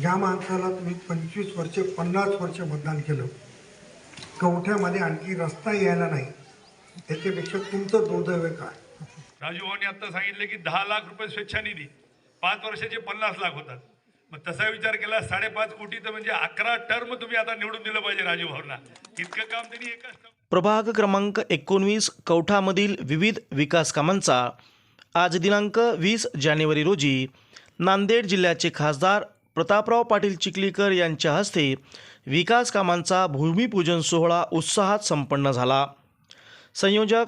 ज्या माणसाला तुम्ही पंचवीस वर्ष पन्नास वर्ष मतदान केलं. कवठ्यामध्ये आणखी रस्ता यायला नाही. त्याच्यापेक्षा तुमचं दुर्दैव काय? राजू भाऊनी आता सांगितलं की दहा लाख रुपये स्वेच्छानिधी पाच वर्षाचे पन्नास लाख होतात. मग तसा विचार केला साडेपाच कोटी तर म्हणजे अकरा टर्म तुम्ही आता निवडून दिलं पाहिजे राजू भाऊना. इतकं काम त्यांनी एकाच प्रभाग क्रमांक एकोणवीस कवठामधील विविध विकास कामांचा आज दिनांक वीस जानेवारी रोजी नांदेड जिल्ह्याचे खासदार प्रतापराव पाटील चिखलीकर यांच्या हस्ते विकास कामांचा भूमिपूजन सोहळा उत्साहात संपन्न झाला. संयोजक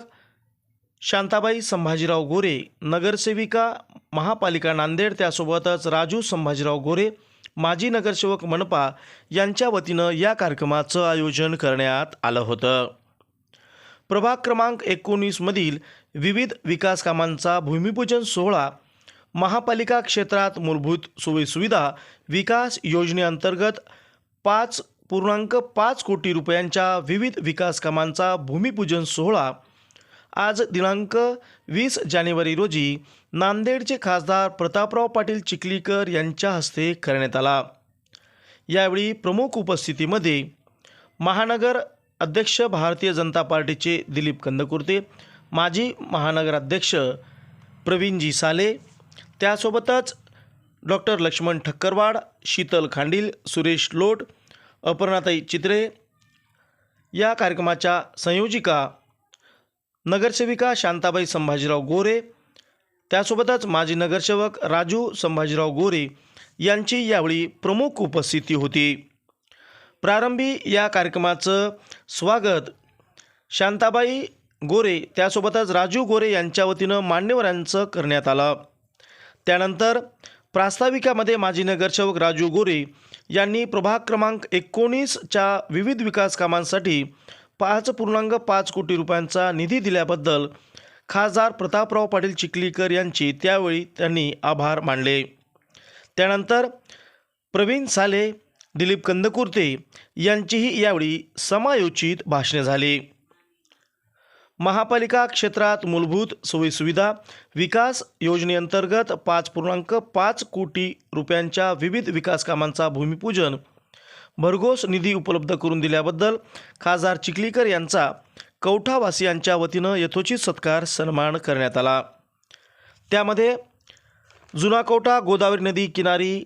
शांताबाई संभाजीराव गोरे नगरसेविका महापालिका नांदेड त्यासोबतच राजू संभाजीराव गोरे माजी नगरसेवक मनपा यांच्या वतीनं या कार्यक्रमाचं आयोजन करण्यात आलं होतं. प्रभाग क्रमांक एकोणीसमधील विविध विकास कामांचा भूमिपूजन सोहळा महापालिका क्षेत्रात मूलभूत सोयीसुविधा विकास योजनेअंतर्गत पाच पूर्णांक पाच कोटी रुपयांच्या विविध विकास कामांचा भूमिपूजन सोहळा. आज दिनांक वीस जानेवारी रोजी नांदेडचे खासदार प्रतापराव पाटील चिखलीकर यांच्या हस्ते करण्यात आला. यावेळी प्रमुख उपस्थितीमध्ये महानगर अध्यक्ष भारतीय जनता पार्टीचे दिलीप कंदकुर्ते माजी महानगराध्यक्ष प्रवीणजी साले त्यासोबतच डॉक्टर लक्ष्मण ठक्करवाड शीतल खांडील सुरेश लोट अपर्णाताई चित्रे या कार्यक्रमाच्या संयोजिका नगरसेविका शांताबाई संभाजीराव गोरे त्यासोबतच माजी नगरसेवक राजू संभाजीराव गोरे यांची यावेळी प्रमुख उपस्थिती होती. प्रारंभी या कार्यक्रमाचं स्वागत शांताबाई गोरे त्यासोबतच राजू गोरे यांच्या वतीनं मान्यवरांचं करण्यात आलं. त्यानंतर प्रास्ताविकामध्ये माजी नगरसेवक राजू गोरे यांनी प्रभाग क्रमांक एकोणीसच्या विविध विकास कामांसाठी पाच पूर्णांक पाच कोटी रुपयांचा निधी दिल्याबद्दल खासदार प्रतापराव पाटील चिखलीकर यांची त्यावेळी त्यांनी आभार मानले. त्यानंतर प्रवीण साले दिलीप कंदकुर्ते यांचीही यावेळी समायोजित भाषणे झाली. महापालिका क्षेत्रात मूलभूत सोयीसुविधा विकास योजनेअंतर्गत पाच पूर्णांक पाच कोटी रुपयांच्या विविध विकास कामांचा भूमिपूजन भरघोस निधी उपलब्ध करून दिल्याबद्दल खासदार चिखलीकर यांचा कवठावासियांच्या वतीनं यथोचित सत्कार सन्मान करण्यात आला. त्यामध्ये जुना कवठा गोदावरी नदी किनारी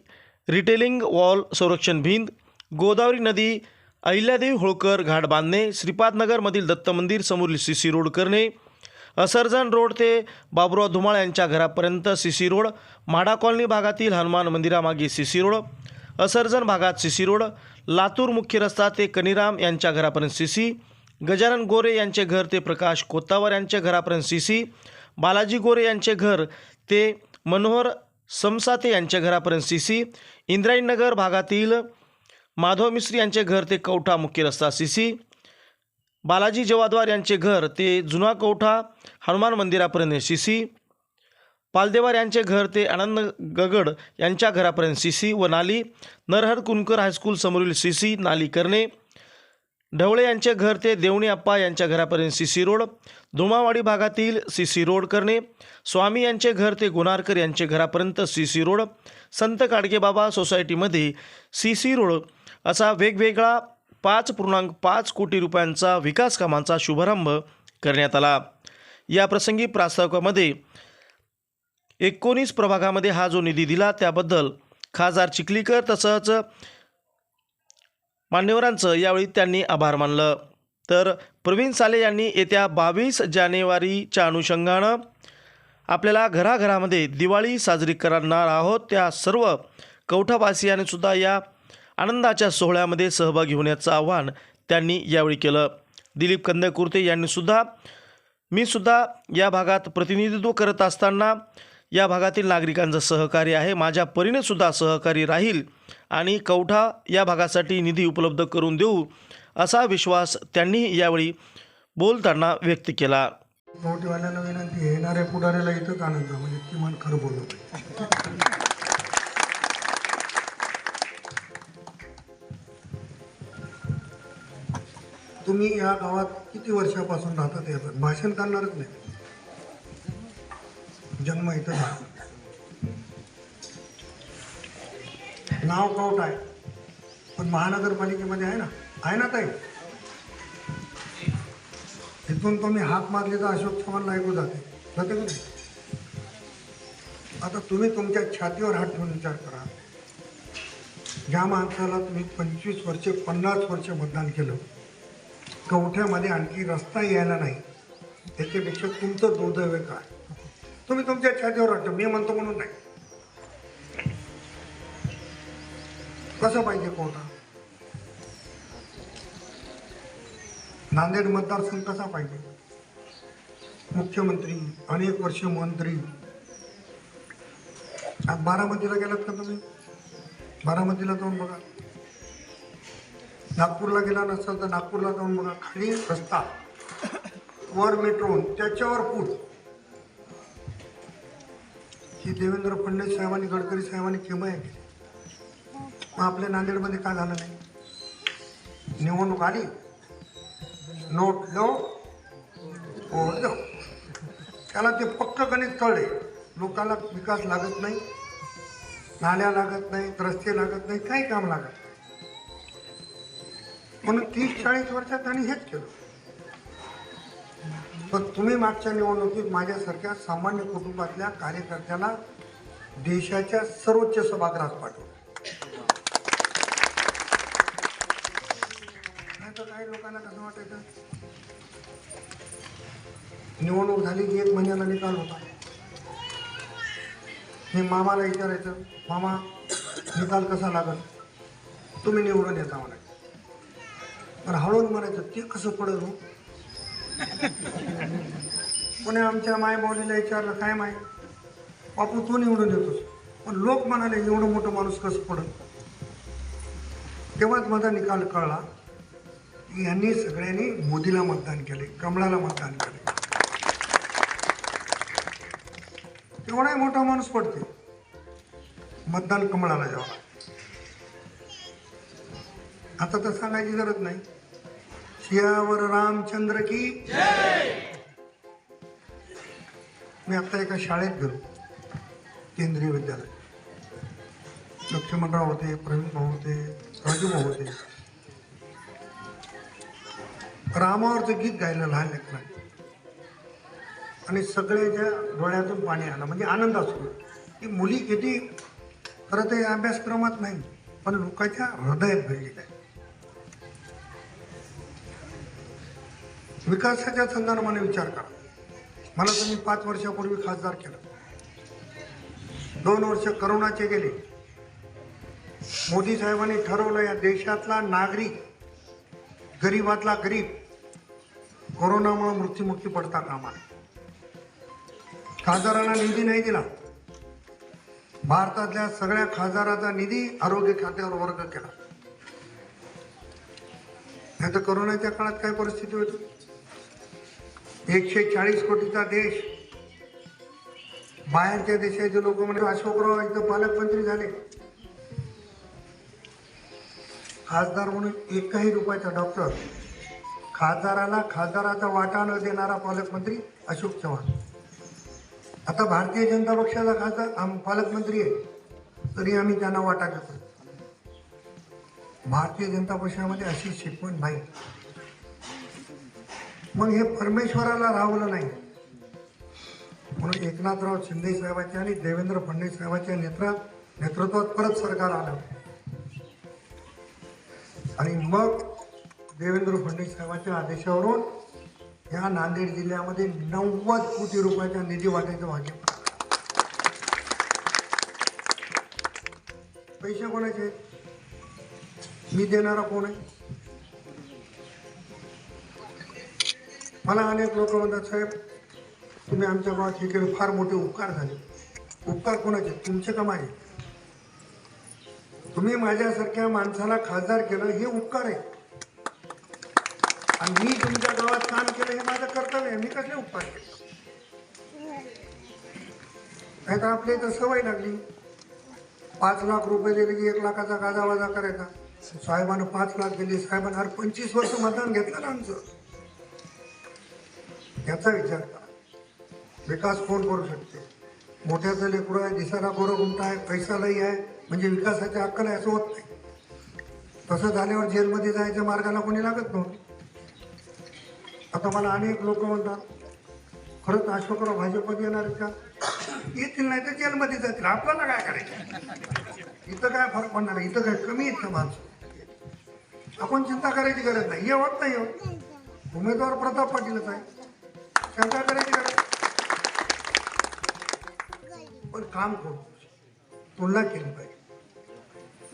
रिटेलिंग वॉल संरक्षण भिंत गोदावरी नदी अहिल्यादेवी होळकर घाट बांधणे श्रीपादनगरमधील दत्त मंदिर समोरील सी सी रोड करणे. असरजन रोड ते बाबुराव धुमाळ यांच्या घरापर्यंत C C road. MHADA colony भागातील हनुमान मंदिरामागे सी सी रोड. असरजन भागात सी सी रोड. लातूर मुख्य रस्ता ते कनिराम यांच्या घरापर्यंत सी सी. गजानन गोरे यांचे घर ते प्रकाश कोत्तावर यांच्या घरापर्यंत सी सी. बालाजी गोरे यांचे घर ते मनोहर समसाते यांच्या घरापर्यंत सी सी. इंद्रायणनगर भागातील माधव मिस्त्री यांचे घर ते कवठा मुख्य रस्ता सी सी बालाजी जवाद्वार यांचे घर ते जुना कवठा हनुमान मंदिरापर्यंत सी सी पालदेवार यांचे घर ते आनंद गगड यांच्या घरापर्यंत सी सी व नाली. नरहर कुनकर हायस्कूल समोरील सी सी नाली करणे. ढवळे यांचे घर ते देवणी अप्पा यांच्या घरापर्यंत सी सी रोड. धुमावाडी भागातील सी सी रोड करणे. स्वामी यांचे घर ते गुणारकर यांचे घरापर्यंत सी सी रोड. संत काडगेबाबा सोसायटीमध्ये सी सी रोड. असा वेगवेगळा पाच पूर्णांक पाच कोटी रुपयांचा विकास कामांचा शुभारंभ करण्यात आला. या प्रसंगी प्रास्ताविकामध्ये एकोणीस प्रभागामध्ये हा जो निधी दिला त्याबद्दल खासदार चिखलीकर तसंच मान्यवरांचं यावेळी त्यांनी आभार मानलं. तर प्रवीण साले यांनी येत्या बावीस जानेवारीच्या अनुषंगानं आपल्याला घराघरामध्ये दिवाळी साजरी करणार आहोत. त्या सर्व कवठावासियांनीसुद्धा या आनंदाच्या सोहळ्यामध्ये सहभागी होण्याचं आवाहन त्यांनी यावेळी केलं. दिलीप कंदकुर्ते यांनीसुद्धा मीसुद्धा मी सुद्धा या भागात प्रतिनिधित्व करत असताना या भागातील नागरिकांचं सहकार्य आहे. माझ्या परीनेसुद्धा सहकारी राहील आणि कवठा या भागासाठी निधी उपलब्ध करून देऊ असा विश्वास त्यांनी यावेळी बोलताना व्यक्त केला. विनंती येणाऱ्या पुढाऱ्याला इथं आनंद म्हणजे किमान खरं बोललं तुम्ही या गावात किती वर्षापासून राहतात याचं भाषण करणारच नाही. जन्म इथं नाव कौट आहे. पण महानगरपालिकेमध्ये आहे ना? आहे ना ताई? तिथून तुम्ही हाक मारली तर अशोक चव्हाणला ऐकू जाते. जाते का नाही? आता तुम्ही तुमच्या छातीवर हात ठेवून विचार करा. ज्या माणसाला तुम्ही पंचवीस वर्षे पन्नास वर्ष मतदान केलं कवठ्यामध्ये आणखी रस्ता यायला नाही. त्याच्यापेक्षा तुमचं दुर्दैव काय तुम्ही तुमच्या छातीवर वाटतो मी म्हणतो म्हणून नाही. कसं पाहिजे कोणता? नांदेड मतदारसंघ कसा पाहिजे? मुख्यमंत्री अनेक वर्ष मंत्री. आज बारामतीला गेलात का तुम्ही? बारामतीला जाऊन बघा. नागपूरला गेला नसाल तर नागपूरला जाऊन बघा. खाली रस्ता. वर मेट्रो त्याच्यावर पूल. ही देवेंद्र फडणवीस साहेबांनी गडकरी साहेबांनी केव्हा केली? मग आपल्या नांदेडमध्ये काय झालं नाही? निवडणूक आली. नोट लो हो लो. त्याला ते पक्क गणित कळले. लोकांना विकास लागत नाही. नाल्या लागत नाहीत रस्ते लागत नाही काही काम लागत नाही. म्हणून तीस चाळीस वर्षात त्यांनी हेच केलं. पण तुम्ही मागच्या निवडणुकीत माझ्यासारख्या सामान्य कुटुंबातल्या कार्यकर्त्याला देशाच्या सर्वोच्च सभागृहात पाठवलं. तर काही लोकांना कसं वाटायचं? निवडणूक झाली की एक महिन्याला निकाल होता. मी मामाला विचारायचं मामा निकाल कसा लागल? तुम्ही निवडून येता म्हणायचं पण हळून म्हणायचं ते कसं पडल हो कोणी आमच्या मायबावलीला विचारलं काय माय? बापू तू निवडून येतोस पण लोक म्हणाले एवढं मोठं माणूस कसं पडत तेव्हाच माझा निकाल कळला की यांनी सगळ्यांनी मोदीला मतदान केले कमळाला मतदान केले. तेवढाही मोठा माणूस पडते मतदान कमळाला जेव्हा. आता तर सांगायची गरज नाही. सियावर रामचंद्र की मी आता एका शाळेत गेलो केंद्रीय विद्यालय. लक्ष्मणराव होते प्रवीण भाऊ होते राजू भाऊ होते. रामावरचं गीत गायलं लहान लेकरांनी. आणि सगळ्याच्या डोळ्यातून पाणी आलं. म्हणजे आनंद असतो. की मुली किती खरं या अभ्यासक्रमात नाही पण लोकांच्या हृदयात घडलेलं आहे विकासाच्या संदर्भाने विचार करा. मला तुम्ही पाच वर्षापूर्वी खासदार केलं. दोन वर्ष करोनाचे गेले. मोदी साहेबांनी ठरवलं या देशातला नागरिक गरीबातला गरीब कोरोनामुळे मृत्युमुखी पडता कामा खासदारांना निधी नाही दिला. भारतातल्या सगळ्या खासदाराचा निधी आरोग्य खात्यावर वर्ग केला. नाही तर करोनाच्या काळात काय परिस्थिती होती? एकशे चाळीस कोटीचा देश. बाहेरच्या देशाचे लोक म्हणजे अशोकराव एकदम पालकमंत्री झाले. खासदार म्हणून एकही रुपयाचा डॉक्टर खासदाराला खासदाराचा वाटा न देणारा पालकमंत्री अशोक चव्हाण. आता भारतीय जनता पक्षाचा खासदार आम पालकमंत्री आहे तरी आम्ही त्यांना वाटा देतो भारतीय जनता पक्षामध्ये अशी शिकवण नाही. मग हे परमेश्वराला राहवलं नाही. म्हणून एकनाथराव शिंदे साहेबांच्या आणि देवेंद्र फडणवीस साहेबांच्या नेत्रा नेतृत्वात परत सरकार आलं. आणि मग देवेंद्र फडणवीस साहेबांच्या आदेशावरून या नांदेड जिल्ह्यामध्ये नव्वद कोटी रुपयाच्या निधी वाटायचं भाग्य. पैसे कोणाचे आहेत? मी देणारा कोण आहे? मला अनेक लोक म्हणतात साहेब तुम्ही आमच्या गावात हे केलं फार मोठे उपकार झाले. उपकार कोणाचे? तुमचे का माझे? तुम्ही माझ्यासारख्या माणसाला खासदार केलं हे उपकार आहे. आणि मी तुमच्या गावात काम केलं हे माझं कर्तव्य आहे. मी कसले उपकार केले? नाही तर आपल्या इथं सवय लागली. पाच लाख रुपये दिले की एक लाखाचा गाजावाजा करायचा. साहेबानं पाच लाख दिले. साहेबांना पंचवीस वर्ष मतदान घेतलं ना आमचं. याचा विचार करा. विकास कोण करू शकते? मोठ्याचं लेकरू आहे दिसायला गोरं गुमटा आहे पैसा लई आहे म्हणजे विकासाचे अक्कल आहे असं होत नाही. तसं झाल्यावर जेलमध्ये जायच्या मार्गाला कोणी लागत नव्हतं. आता मला अनेक लोक म्हणतात खरंच अशोकराव भाजपमध्ये येणार का येतील नाही तर जेलमध्ये जातील. आपल्याला काय करायचं? इथं काय फरक पडणार इथं काय कमी आहेत का माणसं? आपण चिंता करायची गरज नाही. हे होत नाही होत उमेदवार प्रताप पाटीलच आहे. शंका करायची गरज पण काम करू तुलना केली पाहिजे.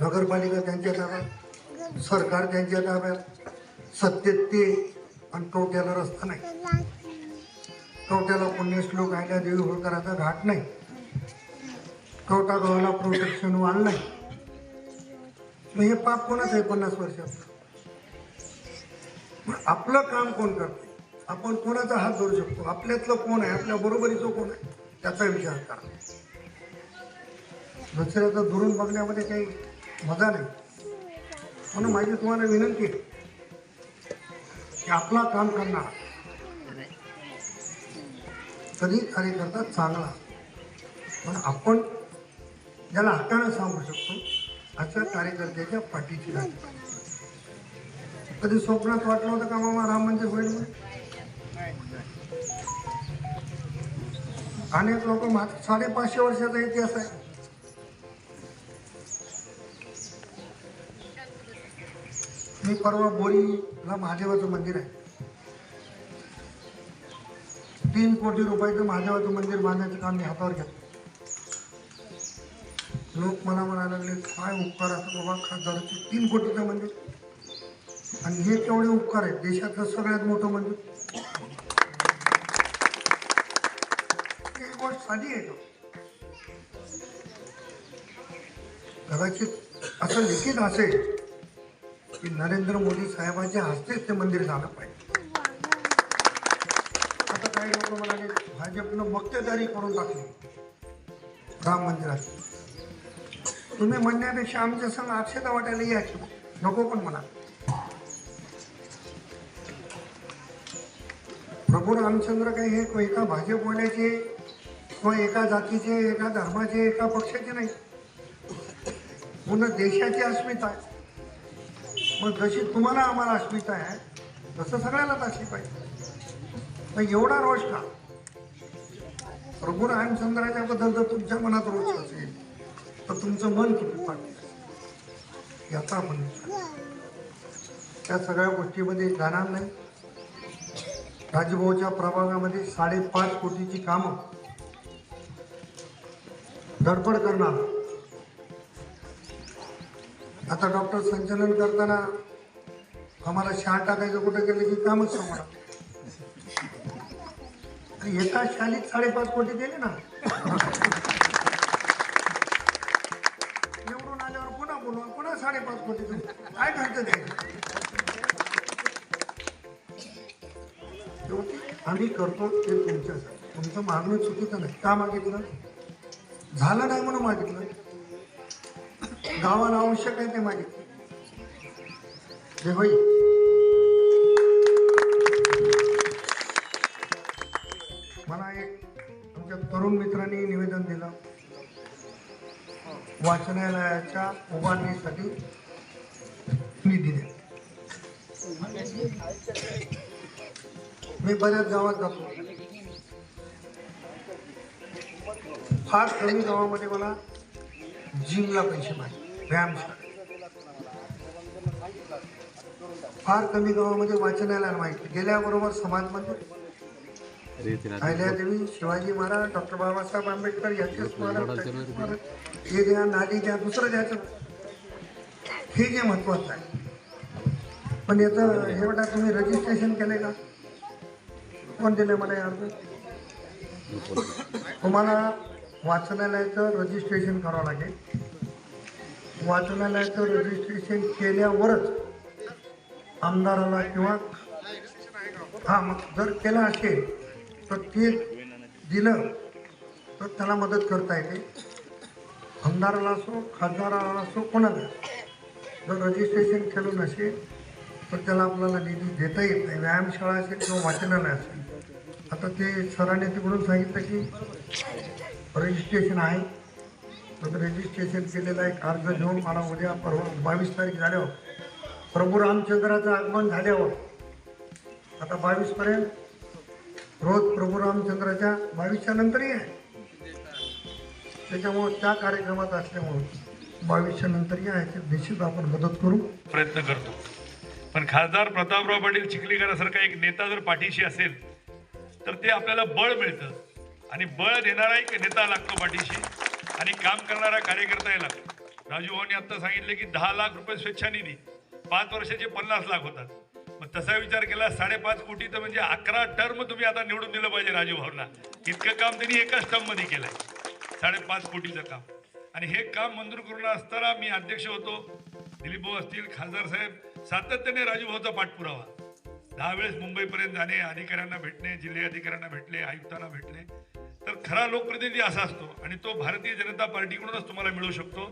नगरपालिका त्यांच्या ताब्यात सरकार त्यांच्या ताब्यात सत्तेत ते आणि टोट्याला रस्ता नाही. टोट्याला पुण्यश्लोक आयला देवी होळकराचा घाट नाही. टोटा गव्हाला प्रोटेक्शन वाल नाही. मग हे पाप कोणाच आहे पन्नास वर्षात मग आपलं काम कोण करते आपण कोणाचा हात धरू शकतो? आपल्यातलं कोण आहे? आपल्या बरोबरीचं कोण आहे? त्याचा विचार करा. दुसऱ्याचं दुरून बघण्यामध्ये काही मजा नाही. म्हणून माझी तुम्हाला विनंती आहे की आपला काम करणार कधी कार्यकर्ता चांगला पण आपण ज्याला हक्कानं सांगू शकतो अशा कार्यकर्त्याच्या पाठीची कधी स्वप्नात वाटलं होतं का मामा राम मंदिर होईल म्हणून? अनेक लोक साडेपाचशे वर्षाचा इतिहास आहे. मी परवा बोरीला महादेवाचं मंदिर आहे. तीन कोटी रुपयाचं महादेवाचं मंदिर बांधण्याचं काम मी हातावर घेतलं. लोक मला म्हणायला लागले काय उपकार असतो बाबा खासदाराचे तीन कोटीचं मंदिर. आणि हे केवढे उपकार आहेत देशातलं सगळ्यात मोठं मंदिर. खाली येतो? आहे का कदाचित असं लिखित असेल की नरेंद्र मोदी साहेबांच्या हस्तेच ते मंदिर झालं पाहिजे. आता काही लोक म्हणाले भाजपनं मक्तेदारी करून टाकली. राम मंदिराची. तुम्ही म्हणण्यापेक्षा आमच्या संग अक्षता वाटायला यायची. नको पण म्हणा. प्रभू रामचंद्र काही हे एका भाजपवाल्याचे किंवा एका जातीचे एका धर्माचे एका पक्षाचे नाही. पूर्ण देशाची अस्मिता आहे. मग जशी तुम्हाला आम्हाला अस्मिता आहे तसं सगळ्यालाच असली पाहिजे. मग एवढा रोष का? प्रभू रामचंद्राच्या बद्दल जर तुमच्या मनात रोष असेल तर तुमचं मन किती पाहिजे याचा आपण त्या सगळ्या गोष्टीमध्ये जाणार नाही. राजभाऊच्या प्रभागामध्ये साडेपाच कोटीची कामं. धडपड करणार. आता डॉक्टर संचलन करताना आम्हाला शाळ टाकायचं कुठं गेलं की कामच समोर एका शालीत साडेपाच कोटी दिले ना. निवडून आल्यावर पुन्हा बोलून पुन्हा साडेपाच कोटी दिले. काय खर्च द्यायचं आम्ही करतो ते तुमच्यासाठी. तुमचं मागणं चुकीचं नाही. का मागितलं? झालं नाही म्हणून मागितलं. गावाला आवश्यक आहे ते मागितलं. जे होईल मला एक आमच्या तरुण मित्रांनी निवेदन दिलं. वाचनालयाच्या उभारणीसाठी निधी द्या. मी बऱ्याच गावात जातो. फार कमी गावामध्ये मला जिमला पैसे पाहिजे. व्यायामशाळा फार कमी गावामध्ये वाचनालयाला माहिती. गेल्याबरोबर समाज मंदिर अहिल्यादेवी शिवाजी महाराज डॉक्टर बाबासाहेब आंबेडकर याचे स्मारक त्याचे स्मारक हे द्या नाली द्या दुसरं द्यायचं हे जे महत्वाचं आहे. पण याचं हे बेटा तुम्ही रजिस्ट्रेशन केलंय का? कोण दिलं मला अर्ज? तुम्हाला वाचनालयाचं रजिस्ट्रेशन करावं लागेल. वाचनालयाचं रजिस्ट्रेशन केल्यावरच आमदाराला किंवा हा मग जर केलं असेल तर ते दिलं तर त्याला मदत करता येते. आमदाराला असो खासदाराला असो कोणाला. जर रजिस्ट्रेशन केलं नसेल तर त्याला आपल्याला निधी देता येत नाही. व्यायामशाळा असेल किंवा वाचनालय असेल. आता ते सरांनी तिकडून सांगितलं की रजिस्ट्रेशन आहे. तर रजिस्ट्रेशन केलेला एक अर्ज घेऊन मला उद्या परवा बावीस तारीख झाल्यावर प्रभू रामचंद्राचं आगमन झाल्यावर आता बावीसपर्यंत रोज प्रभू रामचंद्राच्या बावीसच्या नंतरही आहे. त्याच्यामुळं त्या कार्यक्रमात असल्यामुळं बावीसच्या नंतरही आहे निश्चित आपण मदत करू. प्रयत्न करतो. पण खासदार प्रतापराव पाटील चिखलीकरासारखा एक नेता जर पाठीशी असेल तर ते आपल्याला बळ मिळतं. आणि बळ देणारा एक नेता लागतो पाठीशी. आणि काम करणारा कार्यकर्ताही लागतो. राजू भाऊनी आता सांगितले की दहा लाख रुपये स्वेच्छा निधी. पाच वर्षाचे पन्नास लाख होतात. मग तसा विचार केला साडेपाच कोटी तर म्हणजे अकरा टर्म तुम्ही आता निवडून दिलं पाहिजे राजू भाऊना. इतकं काम त्यांनी एकाच टर्म केलं केलंय. साडेपाच कोटीचं काम. आणि हे काम मंजूर करून असताना मी अध्यक्ष होतो. दिलीप भाऊ असतील खासदार साहेब सातत्याने राजू भाऊचा पाठपुरावा. दहा वेळेस मुंबईपर्यंत जाणे अधिकाऱ्यांना भेटणे जिल्हे अधिकाऱ्यांना भेटले आयुक्तांना भेटले तर खरा लोकप्रतिनिधी असा असतो आणि तो भारतीय जनता पार्टीकडूनच तुम्हाला मिळू शकतो.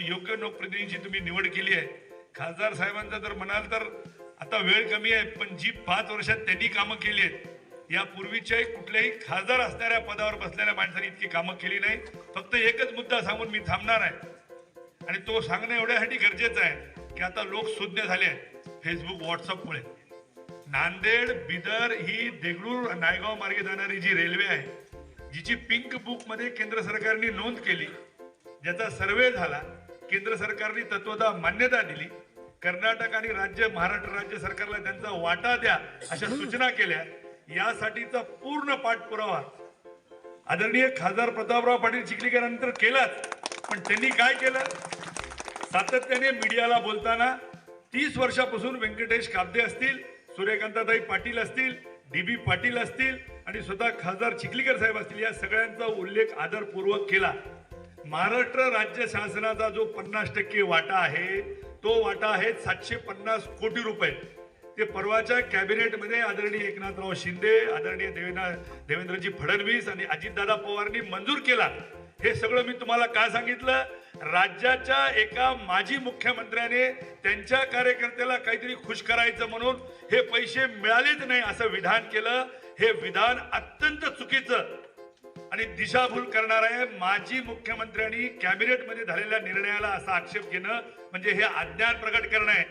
योग्य लोकप्रतिनिधीची तुम्ही निवड केली आहे. खासदार साहेबांचा जर म्हणाल तर आता वेळ कमी आहे पण जी पाच वर्षात त्यांनी कामं केली आहेत यापूर्वीच्याही कुठल्याही खासदार असणाऱ्या पदावर बसलेल्या माणसाने इतकी कामं केली नाही. फक्त एकच मुद्दा सांगून मी थांबणार आहे. आणि तो सांगणं एवढ्यासाठी गरजेचं आहे की आता लोक सुज्ञ झाले आहेत. फेसबुक व्हॉट्सअपमुळे नांदेड बिदर ही देगलूर नायगाव मार्गे जाणारी जी रेल्वे आहे जिची पिंक बुकमध्ये केंद्र सरकारने नोंद केली ज्याचा सर्वे झाला केंद्र सरकारने तत्वता मान्यता दिली कर्नाटक आणि राज्य महाराष्ट्र राज्य सरकारला त्यांचा वाटा द्या अशा सूचना केल्या. यासाठीचा पूर्ण पाठपुरावा आदरणीय खासदार प्रतापराव पाटील चिखलीकरांनंतर केलाच पण त्यांनी काय केलं? सातत्याने मीडियाला बोलताना तीस वर्षापासून व्यंकटेश काब्दे असतील सूर्यकांताताई पाटील असतील डी बी पाटील असतील आणि स्वतः खासदार चिखलीकर साहेब असतील या सगळ्यांचा उल्लेख आदरपूर्वक केला. महाराष्ट्र राज्य शासनाचा जो पन्नास टक्के वाटा आहे तो वाटा आहे सातशे पन्नास कोटी रुपये. ते परवाच्या कॅबिनेटमध्ये आदरणीय एकनाथराव शिंदे आदरणीय देवेंद्र देवेंद्रजी फडणवीस आणि अजितदादा पवारनी मंजूर केला. हे सगळं मी तुम्हाला का सांगितलं? राज्याच्या एका माजी मुख्यमंत्र्याने त्यांच्या कार्यकर्त्याला काहीतरी खुश करायचं म्हणून हे पैसे मिळालेच नाही असं विधान केलं. हे विधान अत्यंत चुकीचं आणि दिशाभूल करणार आहे. माजी मुख्यमंत्र्यांनी कॅबिनेटमध्ये झालेल्या निर्णयाला असा आक्षेप घेणं म्हणजे हे अज्ञान प्रकट करणं आहे.